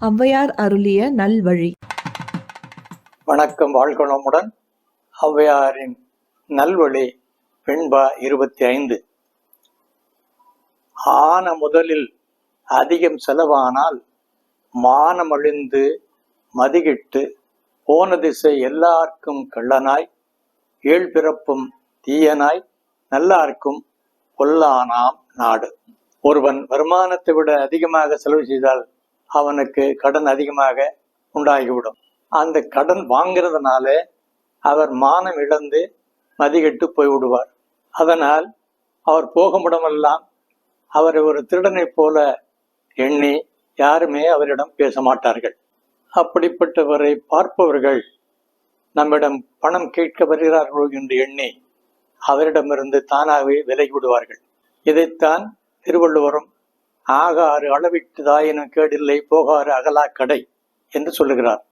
ஔவையார் அருளிய நல்வழி. வணக்கம் வாழ்கணமுடன் ஔவையாரின் நல்வழி வெண்பா இருபத்தி ஐந்து ஆன முதலில் அதிகம் செலவானால் மானமழிந்து மதிகிட்டு போன திசை எல்லாருக்கும் கள்ளனாய் ஏழ் பிறப்பும் தீயனாய் நல்லார்க்கும் பொல்லானாம் நாடு. ஒருவன் வருமானத்தை விட அதிகமாக செலவு செய்தால் அவனுக்கு கடன் அதிகமாக உண்டாகிவிடும். அந்த கடன் வாங்கிறதுனால அவர் மானம் இழந்து மதிகெட்டு போய்விடுவார். அதனால் அவர் போகுமிடமெல்லாம் அவரை ஒரு திருடனைப் போல எண்ணி யாருமே அவரிடம் பேச மாட்டார்கள் அப்படிப்பட்டவரை பார்ப்பவர்கள் நம்மிடம் பணம் கேட்க வருகிறார்களோ என்று எண்ணி அவரிடமிருந்து தானாகவே விலகி விடுவார்கள் இதைத்தான் திருவள்ளுவரும் ஆகாறு அளவிட்டு தாயினும் கேடில்லை போகாறு அகலா கடை என்று சொல்லுகிறார்.